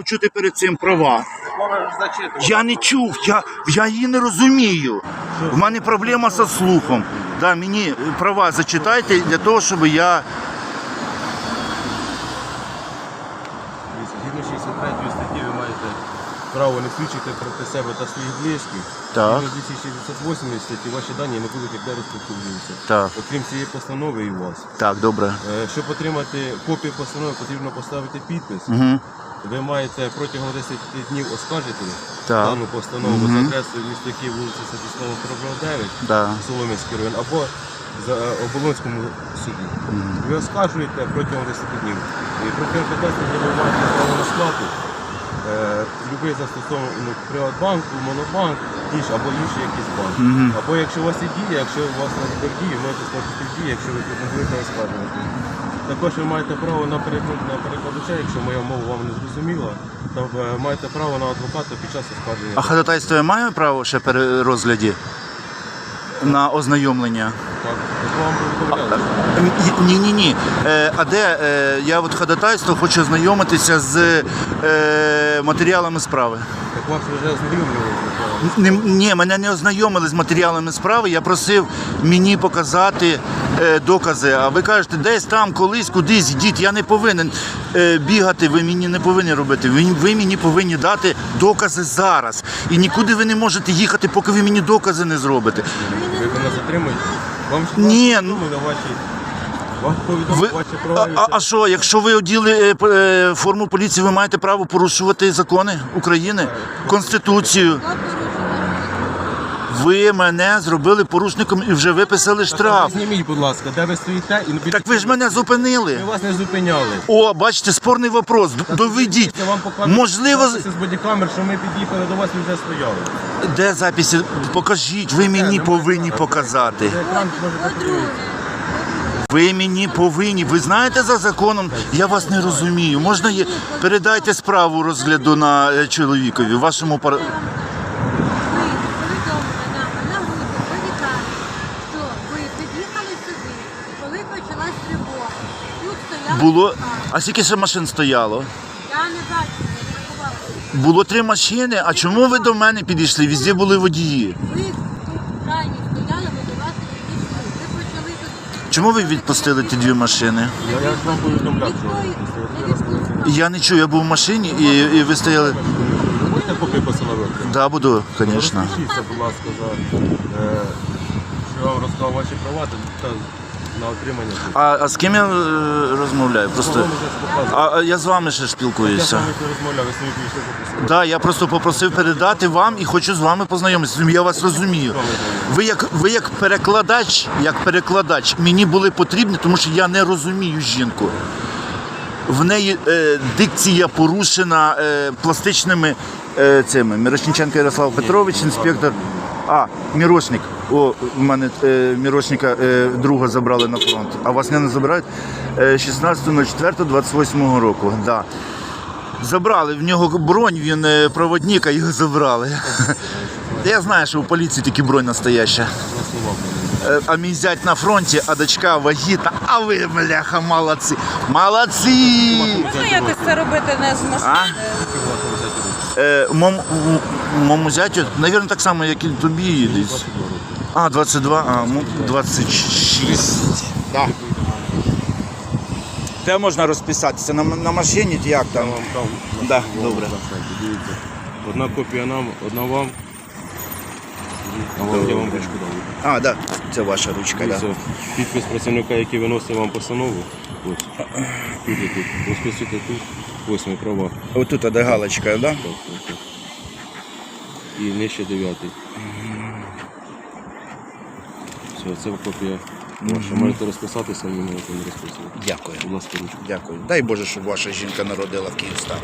почути перед цим права. Я не чув, я, я її не розумію. В мене проблема зі слухом. Да, мені права зачитайте для того, щоб я. Згідно 63 статті ви маєте право не свідчити проти себе та своїх близьких. Так. Згідно 268 статті ваші дані не будуть ніде розповсюджуватися. Так. Окрім цієї постанови і у вас. Так, добре. Е, Щоб отримати копію постанови, потрібно поставити підпис. Угу. Ви маєте протягом 10 днів оскаржити Так. дану постанову Мгм. за адресою міста Київ, вулиця Садіслава 49, Да. Солом'янський район, або за е, Оболонському суді. Ви оскаржуєте протягом 10 днів. І протягом 15 днів ви маєте право на сплату. Е, Любий застосований ну, Приватбанку, Монобанк, інші, або інший якийсь банк. Мгм. Або якщо у вас є дія, якщо у вас на дії, можете сплатити дії, якщо ви не будете оскаржувати. Також ви маєте право на перекладача, якщо моя мова вам не зрозуміла, то е, маєте право на адвоката під час оскарження. А ходатайство я маю право ще при розгляді на ознайомлення? Так, так вам повідомляли. Ні, ні, ні. Е, а де е, я от ходатайство хочу ознайомитися з е, матеріалами справи. Вас вже знайомлювали з матеріалом. Не- Ні, мене не ознайомили з матеріалами справи. Я просив мені показати е, докази. А ви кажете, десь там, колись, кудись йдіть. Я не повинен е, бігати. Ви мені не повинні робити. Ви, ви мені повинні дати докази зараз. І нікуди ви не можете їхати, поки ви мені докази не зробите. Ви мене затримуєте? Вам ж Ні, ну- повідомили ваші, Ви, а, а, що, якщо ви оділи е, е, форму поліції, ви маєте право порушувати закони України, Конституцію. Ви мене зробили порушником і вже виписали штраф. Зніміть, будь ласка, де ви стоїте і не Так ви ж мене зупинили. Ми вас не зупиняли. О, бачите, спорний вопрос. Доведіть. Це вам Можливо, з- бодікамер, що ми під'їхали до вас і вже стояли. де записи? Покажіть, ви мені повинні показати. Подивитися. Ви мені повинні. Ви знаєте за законом? Я вас не розумію. Можна є передайте справу розгляду на е, чоловікові, вашому пар... Було. А скільки ще машин стояло? Я не бачу. Було три машини. А чому ви до мене підійшли? Везде були водії. Ви крайні стояли, ви до вас не підійшли. Ви почали тут Чому ви відпустили ті дві машини? Я, я ж вам повідомляв, що. Я не чую, я був в машині і, і ви стояли. Ви поки копію постанови? Да, буду, звісно. Розпишіться, будь ласка, за е, що я вам розказав ваші права та, та на отримання. А, а з ким я е, розмовляю? Просто а, а я з вами ще Я з спілкуюся. вами не розмовляв, ви самі пішли попросили. Да, я просто попросив передати вам і хочу з вами познайомитися. Я вас розумію. Ви як ви як перекладач, як перекладач, мені були потрібні, тому що я не розумію жінку. В неї е, дикція порушена е, пластичними е, цими. Мірошниченко Ярослав Петрович, інспектор. А, Мірошник. О, в мене е, Мірошника е, друга забрали на фронт. А вас не забирають? Е, 16.04.28 року. Да. Забрали в нього бронь, він е, проводник, а його забрали. Я знаю, що у поліції тільки бронь настояща. Е, А мій зять на фронті, а дочка вагітна. А ви, бляха, молодці. Молодці! Можна якось це робити не з А? машини? Е, мом, м- моєму зятю, мабуть, так само, як і тобі десь. А, 22, а, ну, 26. Да. Де можна розписатися? На, на машині чи як там? Вам там Да, добре. Дивіться. Одна копія нам, одна вам. А вам я вам ручку дав. А, да, це ваша ручка, да. Підпис працівника, який виносить вам постанову. Ось. Тут і тут. Розписуйте тут. Ось мої права. Отут де галочка, да? Так, так, так. І нижче дев'ятий. Все, це копія ваша. Можете розписатися, ми можете не розписувати. Дякую. Будь ласка, ручку. Дякую. Дай Боже, щоб ваша жінка народила в Київстані.